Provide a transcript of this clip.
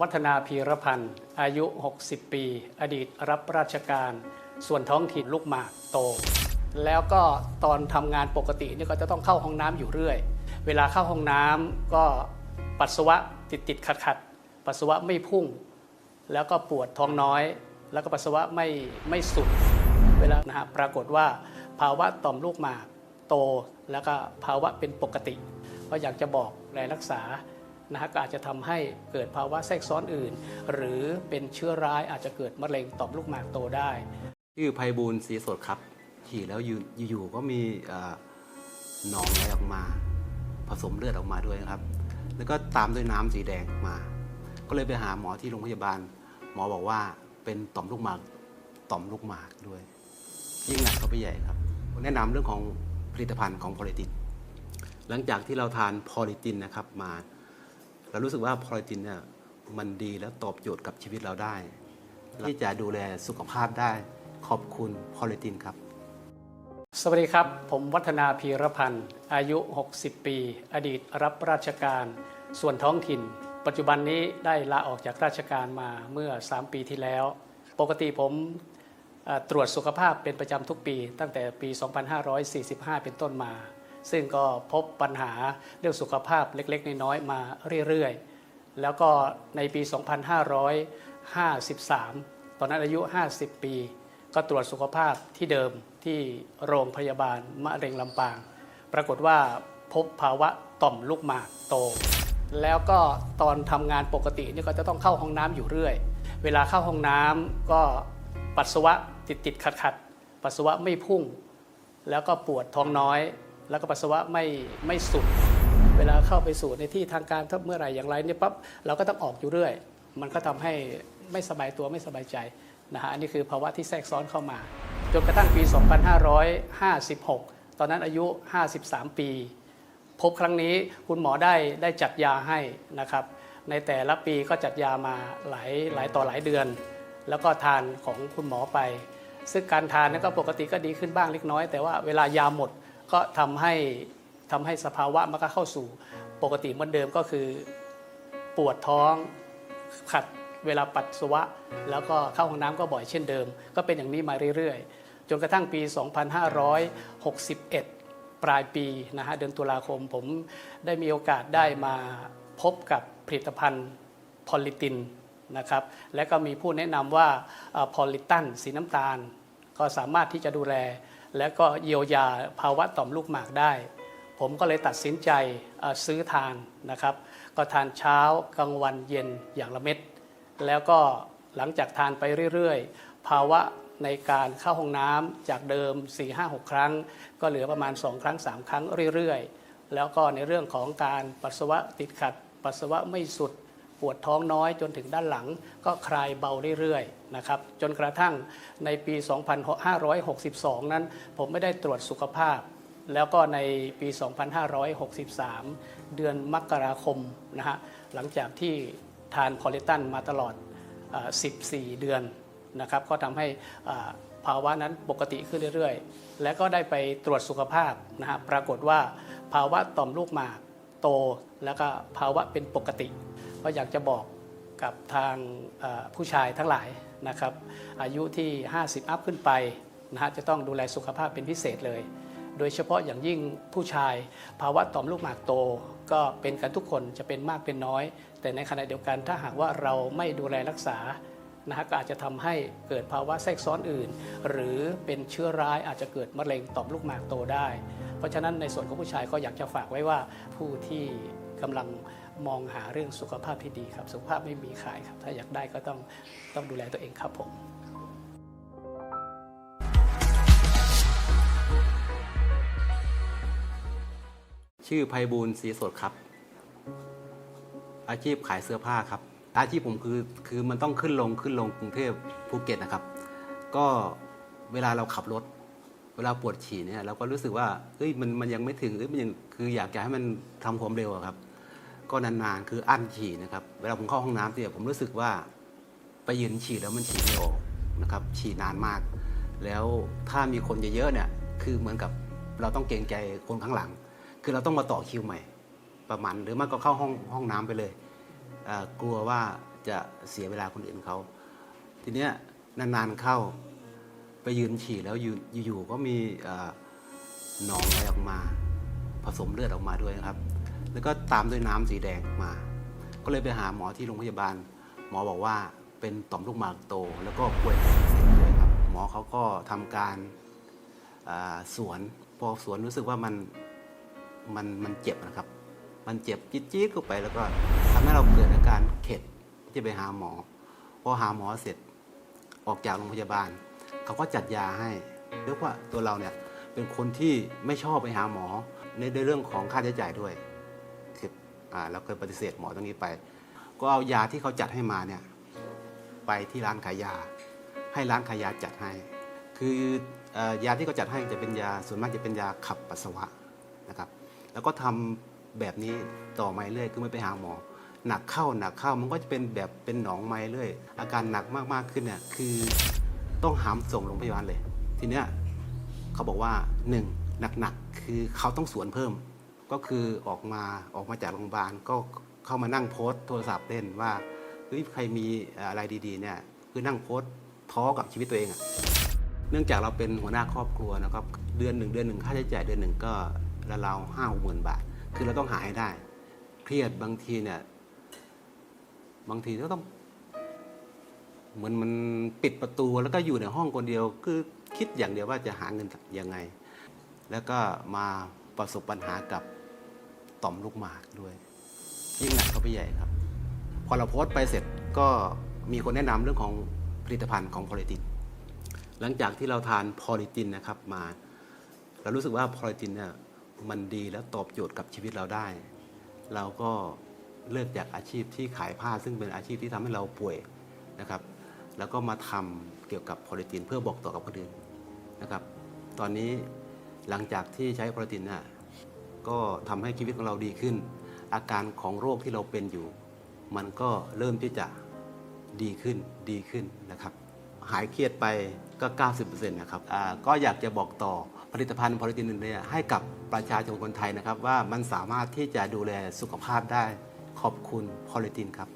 วัฒนาพีรพันธ์ อายุ 60 ปี อดีตรับราชการ ส่วนท้องถิ่นลูกหมากโต แล้วก็ตอนทำงานปกตินี่ก็จะต้องเข้าห้องน้ำอยู่เรื่อย เวลาเข้าห้องน้ำก็ปัสสาวะติดติดขัดขัดปัสสาวะไม่พุ่ง แล้วก็ปวดท้องน้อย แล้วก็ปัสสาวะไม่ไม่สุด เวลานะฮะปรากฏว่าภาวะต่อมลูกหมากโต แล้วก็ภาวะเป็นปกติ ก็อยากจะบอกแลรักษา นะฮะก็อาจจะทำให้เกิดภาวะแทรกซ้อนอื่น หรือเป็นเชื้อร้ายอาจจะเกิดมะเร็งต่อมลูกหมากโตได้ชื่อไพบูลย์ศรีสดครับฉี่แล้วอยู่ๆก็มีหนองไหลออกมา ผสมเลือดออกมาด้วยนะครับ แล้วก็ตามด้วยน้ำสีแดงมา ก็เลยไปหาหมอที่โรงพยาบาล หมอบอกว่าเป็นต่อมลูกหมากต่อมลูกหมากด้วย ยิ่งหนักเข้าไปใหญ่ครับ แนะนำเรื่องของผลิตภัณฑ์ของพอลิตินหลังจากที่เราทานพอลิตินนะครับมา เรารู้สึกว่าพอลิตินเนี่ยมันดีและตอบโจทย์กับชีวิตเราได้ ที่จะดูแลสุขภาพได้ขอบคุณพอลิตินครับ สวัสดีครับ ผมวัฒนาพีรพันธ์ อายุ 60 ปี อดีตรับราชการ ส่วนท้องถิ่น ปัจจุบันนี้ได้ลาออกจากราชการมาเมื่อ 3 ปีที่แล้ว ปกติผมตรวจสุขภาพเป็นประจำทุกปี ตั้งแต่ปี 2545 เป็นต้นมา ซึ่งก็พบปัญหาเรื่องสุขภาพเล็กๆ น้อยๆมาเรื่อยๆ แล้วก็ในปี 2553 ตอนนั้นอายุ 50 ปี ก็ตรวจสุขภาพที่เดิมที่โรงพยาบาลมะเร็งลำปาง ปรากฏว่าพบภาวะต่อมลูกหมากโต แล้วก็ตอนทำงานปกติเนี่ยก็จะต้องเข้าห้องน้ำอยู่เรื่อย เวลาเข้าห้องน้ำก็ปัสสาวะติดติดขัดขัดๆปัสสาวะไม่พุ่ง แล้วก็ปวดท้องน้อย แล้วก็ปัสสาวะไม่ไม่สุด เวลาเข้าไปสู่ในที่ทางการถ้าเมื่อไหร่อย่างไรเนี่ยปั๊บเราก็ต้องออกอยู่เรื่อย มันก็ทำให้ไม่สบายตัวไม่สบายใจนะฮะอันนี้คือภาวะที่แทรกซ้อนเข้ามา จนกระทั่งปี 2556 ตอนนั้นอายุ 53 ปี พบครั้งนี้คุณหมอได้ได้จัดยาให้นะครับในแต่ละปีก็จัดยามาหลายหลายต่อหลายเดือน แล้วก็ทานของคุณหมอไป ซึ่งการทานนั้นก็ปกติก็ดีขึ้นบ้างเล็กน้อย แต่ว่าเวลายาหมด ก็ทำให้ทำให้สภาวะมันก็เข้าสู่ปกติเหมือนเดิมก็คือปวดท้องขัดเวลาปัสสาวะ แล้วก็เข้าห้องน้ำก็บ่อยเช่นเดิม ก็เป็นอย่างนี้มาเรื่อยๆ จนกระทั่งปี 2561 ปลายปีนะฮะเดือนตุลาคมผมได้มีโอกาสได้มาพบกับผลิตภัณฑ์พอลิตินนะครับและก็มีผู้แนะนำว่าพอลิตันสีน้ำตาล ก็สามารถที่จะดูแล และก็เยียวยาภาวะต่อมลูกหมากได้ ผมก็เลยตัดสินใจซื้อทานนะครับ ก็ทานเช้ากลางวันเย็นอย่างละเม็ดแล้วก็หลังจากทานไปเรื่อยๆ ภาวะในการเข้าห้องน้ำจากเดิม 4-5-6 ครั้ง ก็เหลือประมาณ 2 ครั้ง 3 ครั้งเรื่อยๆ แล้วก็ในเรื่องของการปัสสาวะติดขัด ปัสสาวะไม่สุด ปวดท้องน้อยจนถึงด้านหลัง ก็คลายเบาเรื่อยๆนะครับจนกระทั่งในปี 2562 นั้น ผมไม่ได้ตรวจสุขภาพ แล้วก็ในปี 2563 เดือนมกราคมนะฮะหลังจากที่ทานพอลิตันมาตลอดอ14 เดือนนะครับก็ทำให้ภาวะนั้นปกติขึ้นเรื่อยๆ และก็ได้ไปตรวจสุขภาพนะฮะปรากฏว่าภาวะต่อมลูกหมากโต แล้วก็ภาวะเป็นปกติ ก็อยากจะบอกกับทางผู้ชายทั้งหลายนะครับ อายุที่ 50 อัพขึ้นไปนะฮะจะต้องดูแลสุขภาพเป็นพิเศษเลย โดยเฉพาะอย่างยิ่งผู้ชาย ภาวะต่อมลูกหมากโต ก็เป็นกันทุกคนจะเป็นมากเป็นน้อย แต่ในขณะเดียวกันถ้าหากว่าเราไม่ดูแลรักษานะฮะก็อาจจะทำให้เกิดภาวะแทรกซ้อนอื่น หรือเป็นเชื้อร้ายอาจจะเกิดมะเร็งต่อมลูกหมากโตได้ เพราะฉะนั้นในส่วนของผู้ชายก็อยากจะฝากไว้ว่าผู้ที่กำลัง มองหาเรื่องสุขภาพที่ดีครับ สุขภาพไม่มีขายครับ ถ้าอยากได้ก็ต้องต้องดูแลตัวเองครับผมชื่อไพบูลย์ศรีสดครับ อาชีพขายเสื้อผ้าครับ อาชีพผมคือคือมันต้องขึ้นลงขึ้นลงกรุงเทพภูเก็ตนะครับ ก็เวลาเราขับรถ เวลาปวดฉี่เนี่ยเราก็รู้สึกว่าเอ้ยมันมันยังไม่ถึงเอ้ยมันยังคืออยากจะให้มันทำความเร็วครับ ก็นานๆ คืออั้นฉี่นะครับ เวลาผมเข้าห้องน้ำเนี่ยผมรู้สึกว่าไปยืนฉี่แล้วมันฉี่ไม่ออกนะครับ ฉี่นานมาก แล้วถ้ามีคนเยอะๆเนี่ย คือเหมือนกับเราต้องเกรงใจคนข้างหลัง คือเราต้องมาต่อคิวใหม่ ประมาณหรือไม่ก็เข้าห้องห้องน้ำไปเลย กลัวว่าจะเสียเวลาคนอื่นเขา ทีเนี้ยนานๆเข้าไปยืนฉี่แล้วอยู่ๆก็มีหนองไหลออกมา ผสมเลือดออกมาด้วยนะครับ แล้วก็ตามด้วยน้ำสีแดงมา ก็เลยไปหาหมอที่โรงพยาบาล หมอบอกว่าเป็นต่อมลูกหมากโต แล้วก็ป่วยเป็นเส้นด้วยครับ หมอเขาก็ทำการอ่าสวน พอสวนรู้สึกว่ามันมันมันเจ็บนะครับ มันเจ็บจี๊ดๆเข้าไป แล้วก็ทำให้เราเกิดอาการเข็ดที่จะไปหาหมอ พอหาหมอเสร็จออกจากโรงพยาบาล เขาก็จัดยาให้เรียกว่าตัวเราเนี่ยเป็นคนที่ไม่ชอบไปหาหมอในเรื่องของค่าใช้จ่ายด้วย อ่าเราเคยปฏิเสธหมอตรงนี้ไป ก็เอายาที่เขาจัดให้มาเนี่ยไปที่ร้านขายยา ให้ร้านขายยาจัดให้ คือออยาที่เขาจัดให้จะเป็นยาส่วนมากจะเป็นยาขับปัสสาวะนะครับ แล้วก็ทำแบบนี้ต่อมาเรื่อยคือไม่ไปหาหมอ หนักเข้าหนักเข้ามันก็จะเป็นแบบเป็นหนองไม้เรื่อยอาการหนักมากๆขึ้นเนี่ยคือต้องหามส่งโรงพยาบาลเลย ทีเนี้ยเขาบอกว่าหนึ่งหนักๆคือเขาต้องสวนเพิ่ม ก็คือออกมาออกมาจากโรงพยาบาลก็เข้ามานั่งโพสต์โทรศัพท์เล่นว่าเฮ้ยใครมีอะไรดีๆเนี่ยคือนั่งโพสต์ท้อกับชีวิตตัวเองอะเนื่องจากเราเป็นหัวหน้าครอบครัวนะครับเดือนหนึ่งเดือนหนึ่งค่าใช้จ่ายเดือนหนึ่งก็ละเราห้าหกหมื่นบาท คือเราต้องหาให้ได้ เครียดบางทีเนี่ยบางทีก็ต้อง เหมือนมันปิดประตูแล้วก็อยู่ในห้องคนเดียว คือคิดอย่างเดียวว่าจะหาเงินยังไง แล้วก็มาประสบปัญหากับ ต่อมลูกหมากด้วย ยิ่งหนักเข้าไปใหญ่ครับ พอเราโพสต์ไปเสร็จก็มีคนแนะนำเรื่องของผลิตภัณฑ์ของพอลิติน หลังจากที่เราทานพอลิตินนะครับมา เรารู้สึกว่าพอลิตินเนี่ยมันดีและตอบโจทย์กับชีวิตเราได้ เราก็เลิกจากอาชีพที่ขายผ้าซึ่งเป็นอาชีพที่ทำให้เราป่วยนะครับ แล้วก็มาทำเกี่ยวกับพอลิตินเพื่อบอกต่อกับคนอื่นนะครับ ตอนนี้หลังจากที่ใช้พอลิตินน่ะ ก็ทำให้ชีวิตของเราดีขึ้น อาการของโรคที่เราเป็นอยู่ มันก็เริ่มที่จะดีขึ้นดีขึ้นนะครับ หายเครียดไปก็ 90%นะครับอ่าก็อยากจะบอกต่อผลิตภัณฑ์พอลิตินเนี่ยให้กับประชาชนคนไทยนะครับ ว่ามันสามารถที่จะดูแลสุขภาพได้ขอบคุณพอลิตินครับ